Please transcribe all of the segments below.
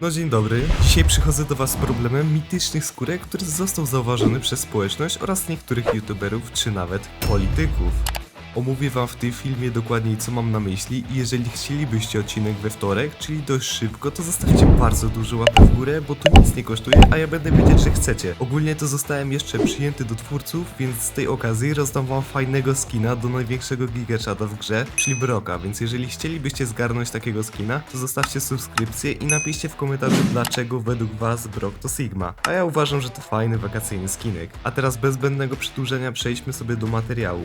No dzień dobry. Dzisiaj przychodzę do was z problemem mitycznych skórek, który został zauważony przez społeczność oraz niektórych youtuberów czy nawet polityków. Omówię wam w tym filmie dokładniej co mam na myśli i jeżeli chcielibyście odcinek we wtorek, czyli dość szybko, to zostawcie bardzo dużo łapy w górę, bo to nic nie kosztuje, a ja będę wiedzieć, że chcecie. Ogólnie to zostałem jeszcze przyjęty do twórców, więc z tej okazji rozdam wam fajnego skina do największego gigachata w grze, czyli Broka, więc jeżeli chcielibyście zgarnąć takiego skina, to zostawcie subskrypcję i napiszcie w komentarzu dlaczego według was Brok to Sigma. A ja uważam, że to fajny wakacyjny skinek. A teraz bez zbędnego przedłużenia przejdźmy sobie do materiału.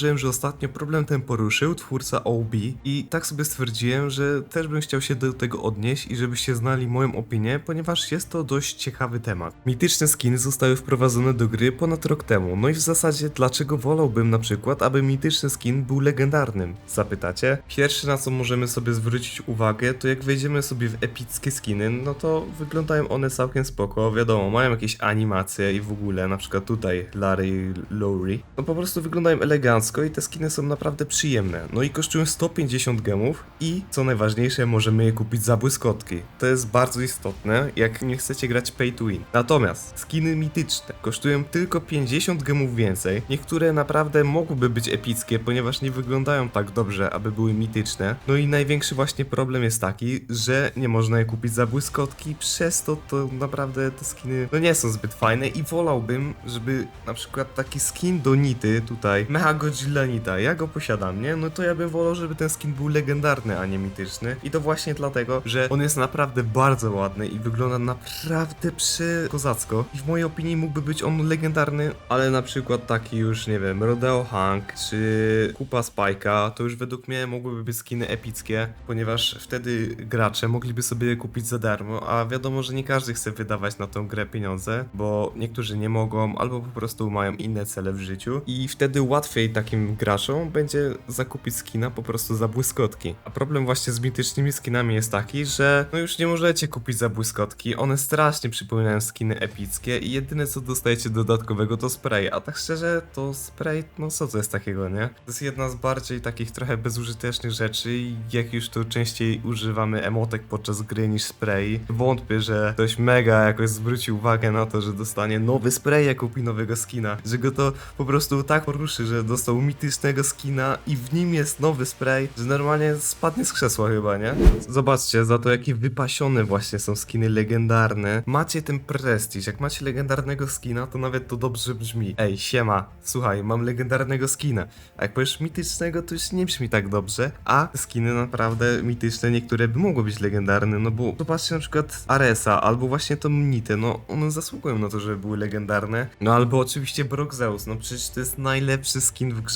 Zauważyłem, że ostatnio problem ten poruszył twórca OB i tak sobie stwierdziłem, że też bym chciał się do tego odnieść i żebyście znali moją opinię, ponieważ jest to dość ciekawy temat. Mityczne skiny zostały wprowadzone do gry ponad rok temu, no i w zasadzie dlaczego wolałbym na przykład, aby mityczny skin był legendarnym? Zapytacie? Pierwsze na co możemy sobie zwrócić uwagę, to jak wejdziemy sobie w epickie skiny, no to wyglądają one całkiem spoko, wiadomo, mają jakieś animacje i w ogóle, na przykład tutaj Larry Lowry, no po prostu wyglądają elegancko i te skiny są naprawdę przyjemne. No i kosztują 150 gemów i co najważniejsze, możemy je kupić za błyskotki. To jest bardzo istotne, jak nie chcecie grać pay to win. Natomiast skiny mityczne kosztują tylko 50 gemów więcej. Niektóre naprawdę mogłyby być epickie, ponieważ nie wyglądają tak dobrze, aby były mityczne. No i największy właśnie problem jest taki, że nie można je kupić za błyskotki, przez to to naprawdę te skiny no nie są zbyt fajne i wolałbym, żeby na przykład taki skin do Nity tutaj, Mecha Godzilla Nita, ja go posiadam, nie? No to ja bym wolał, żeby ten skin był legendarny, a nie mityczny. I to właśnie dlatego, że on jest naprawdę bardzo ładny i wygląda naprawdę przekozacko. I w mojej opinii mógłby być on legendarny, ale na przykład taki już, nie wiem, Rodeo Hank czy Kupa Spike'a, to już według mnie mogłyby być skiny epickie, ponieważ wtedy gracze mogliby sobie je kupić za darmo, a wiadomo, że nie każdy chce wydawać na tą grę pieniądze, bo niektórzy nie mogą, albo po prostu mają inne cele w życiu. I wtedy łatwiej takim graczom będzie zakupić skina po prostu za błyskotki. A problem właśnie z mitycznymi skinami jest taki, że no już nie możecie kupić za błyskotki, one strasznie przypominają skiny epickie i jedyne co dostajecie dodatkowego to spray, a tak szczerze to spray, no co to jest takiego, nie? To jest jedna z bardziej takich trochę bezużytecznych rzeczy i jak już to częściej używamy emotek podczas gry niż spray, wątpię, że ktoś mega jakoś zwróci uwagę na to, że dostanie nowy spray, jak kupi nowego skina, że go to po prostu tak poruszy, że dostał mitycznego skina i w nim jest nowy spray, że normalnie spadnie z krzesła chyba, nie? Zobaczcie, za to jakie wypasione właśnie są skiny legendarne. Macie ten prestiż, jak macie legendarnego skina, to nawet to dobrze brzmi. Ej, siema, słuchaj, mam legendarnego skina. A jak powiesz mitycznego, to już nie brzmi tak dobrze, a skiny naprawdę mityczne, niektóre by mogły być legendarne, no bo zobaczcie na przykład Aresa, albo właśnie tą Nitę, no one zasługują na to, żeby były legendarne. No albo oczywiście Brock Zeus, no przecież to jest najlepszy skin w grze.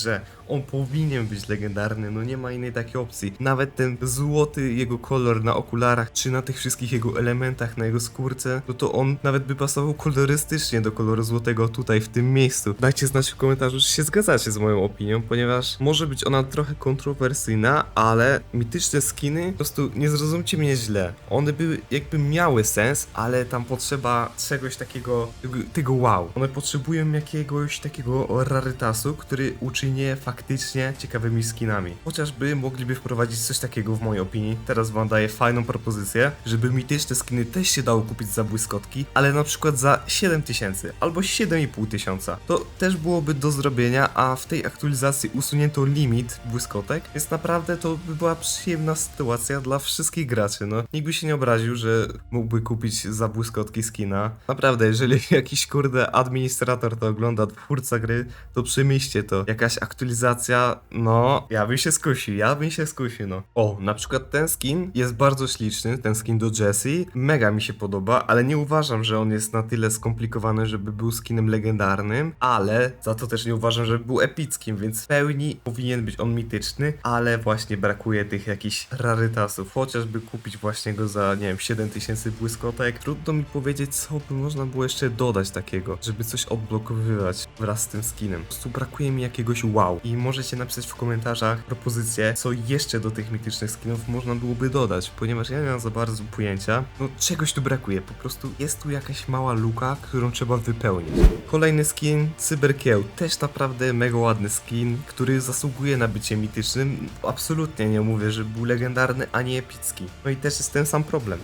On powinien być legendarny, no nie ma innej takiej opcji. Nawet ten złoty jego kolor na okularach, czy na tych wszystkich jego elementach, na jego skórce, no to on nawet by pasował kolorystycznie do koloru złotego tutaj, w tym miejscu. Dajcie znać w komentarzu, czy się zgadzacie z moją opinią, ponieważ może być ona trochę kontrowersyjna, ale mityczne skiny, po prostu nie zrozumcie mnie źle. One by jakby miały sens, ale tam potrzeba czegoś takiego, tego, tego wow. One potrzebują jakiegoś takiego rarytasu, który uczyni je faktycznie ciekawymi skinami. Chociażby mogliby wprowadzić coś takiego w mojej opinii. Teraz wam daję fajną propozycję, żeby mityczne skiny też się dało kupić za błyskotki, ale na przykład za 7000 albo 7500 tysiąca. To też byłoby do zrobienia, a w tej aktualizacji usunięto limit błyskotek, więc naprawdę to by była przyjemna sytuacja dla wszystkich graczy. No, nikt by się nie obraził, że mógłby kupić za błyskotki skina. Naprawdę, jeżeli jakiś kurde administrator to ogląda, twórca gry, to przemyślcie to. Jakaś aktualizacja, no, ja bym się skusił, ja bym się skusił, no. O, na przykład ten skin jest bardzo śliczny, ten skin do Jessie, mega mi się podoba, ale nie uważam, że on jest na tyle skomplikowany, żeby był skinem legendarnym, ale za to też nie uważam, żeby był epickim, więc w pełni powinien być on mityczny, ale właśnie brakuje tych jakichś rarytasów, chociażby kupić właśnie go za, nie wiem, 7000 błyskotek. Trudno mi powiedzieć, co by można było jeszcze dodać takiego, żeby coś odblokowywać wraz z tym skinem. Po prostu brakuje mi jakiegoś wow. I możecie napisać w komentarzach propozycje, co jeszcze do tych mitycznych skinów można byłoby dodać, ponieważ ja nie mam za bardzo pojęcia. No czegoś tu brakuje, po prostu jest tu jakaś mała luka, którą trzeba wypełnić. Kolejny skin, Cyberkieł, też naprawdę mega ładny skin, który zasługuje na bycie mitycznym. Absolutnie nie mówię, że był legendarny, ani epicki. No i też jest ten sam problem.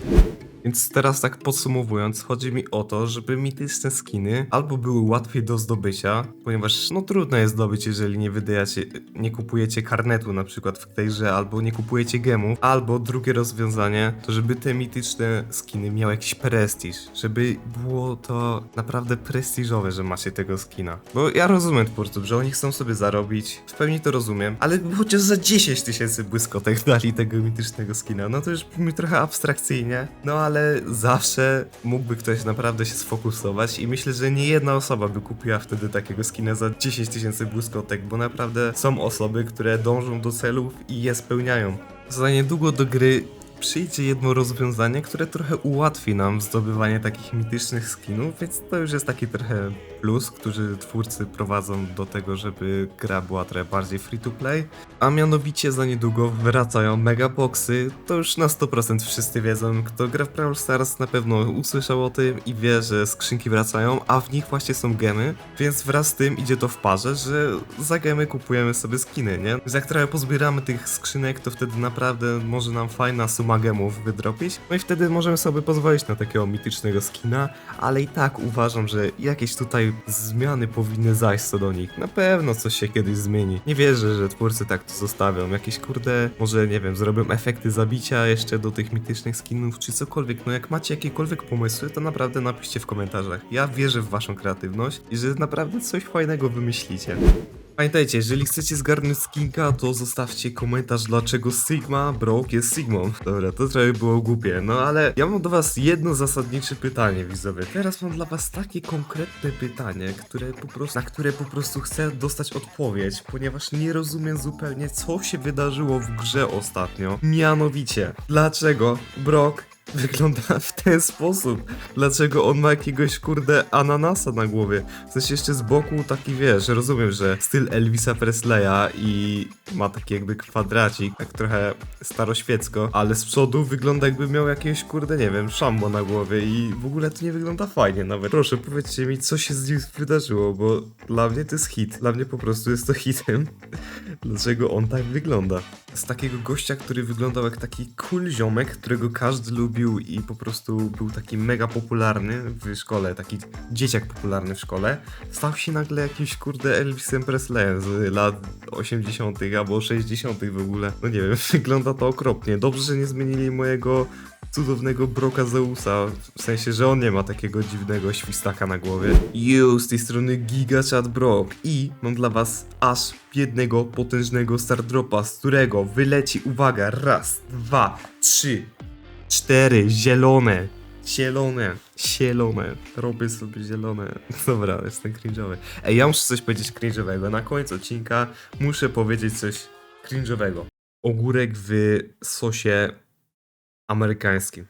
Więc teraz tak podsumowując, chodzi mi o to, żeby mityczne skiny albo były łatwiej do zdobycia, ponieważ no trudno jest zdobyć, jeżeli nie wydajacie, nie kupujecie karnetu na przykład w tej grze, albo nie kupujecie gemów, albo drugie rozwiązanie, to żeby te mityczne skiny miały jakiś prestiż, żeby było to naprawdę prestiżowe, że macie tego skina. Bo ja rozumiem twórców, że oni chcą sobie zarobić, w pełni to rozumiem, ale chociaż za 10 tysięcy błyskotek dali tego mitycznego skina, no to już brzmi trochę abstrakcyjnie, no ale zawsze mógłby ktoś naprawdę się sfokusować i myślę, że nie jedna osoba by kupiła wtedy takiego skina za 10 tysięcy błyskotek, bo naprawdę są osoby, które dążą do celów i je spełniają. Za niedługo do gry przyjdzie jedno rozwiązanie, które trochę ułatwi nam zdobywanie takich mitycznych skinów, więc to już jest taki trochę plus, który twórcy prowadzą do tego, żeby gra była trochę bardziej free to play. A mianowicie za niedługo wracają megaboxy. To już na 100% wszyscy wiedzą, kto gra w Brawl Stars na pewno usłyszał o tym i wie, że skrzynki wracają, a w nich właśnie są gemy, więc wraz z tym idzie to w parze, że za gemy kupujemy sobie skiny, nie? Więc jak trochę pozbieramy tych skrzynek, to wtedy naprawdę może nam fajna suma gemów wydropić, no i wtedy możemy sobie pozwolić na takiego mitycznego skina, ale i tak uważam, że jakieś tutaj zmiany powinny zajść co do nich. Na pewno coś się kiedyś zmieni. Nie wierzę, że twórcy tak to zostawią. Jakieś kurde, może nie wiem, zrobią efekty zabicia jeszcze do tych mitycznych skinów, czy cokolwiek. No jak macie jakiekolwiek pomysły, to naprawdę napiszcie w komentarzach. Ja wierzę w waszą kreatywność i że naprawdę coś fajnego wymyślicie. Pamiętajcie, jeżeli chcecie zgarnąć skinka, to zostawcie komentarz, dlaczego Sigma Broke jest Sigmą. Dobra, to trochę było głupie, no ale ja mam do was jedno zasadnicze pytanie, widzowie. Teraz mam dla was takie konkretne pytanie, które po prostu, na które po prostu chcę dostać odpowiedź, ponieważ nie rozumiem zupełnie, co się wydarzyło w grze ostatnio. Mianowicie, dlaczego Brock wygląda w ten sposób. Dlaczego on ma jakiegoś kurde ananasa na głowie? W sensie jeszcze z boku taki wiesz, rozumiem, że styl Elvisa Presleya i ma taki jakby kwadracik, tak trochę staroświecko, ale z przodu wygląda jakby miał jakiegoś kurde, nie wiem, szambo na głowie i w ogóle to nie wygląda fajnie nawet. Proszę, powiedzcie mi, co się z nim wydarzyło, bo dla mnie to jest hit. Dla mnie po prostu jest to hitem. Dlaczego on tak wygląda? Z takiego gościa, który wyglądał jak taki cool ziomek, którego każdy lubił i po prostu był taki mega popularny w szkole, taki dzieciak popularny w szkole, stał się nagle jakimś kurde Elvisem Presleyem z lat 80. albo 60. w ogóle. No nie wiem, wygląda to okropnie. Dobrze, że nie zmienili mojego cudownego Broka Zeusa, w sensie, że on nie ma takiego dziwnego świstaka na głowie. Yo, z tej strony Giga Chat Brok i mam dla was aż jednego potężnego stardropa, z którego wyleci, uwaga, raz, dwa, trzy, cztery, zielone, zielone, zielone, robię sobie zielone. Dobra, jestem cringe'owy. Ej, ja muszę coś powiedzieć cringe'owego, na końcu odcinka muszę powiedzieć coś cringe'owego. Ogórek w sosie amerykańskim.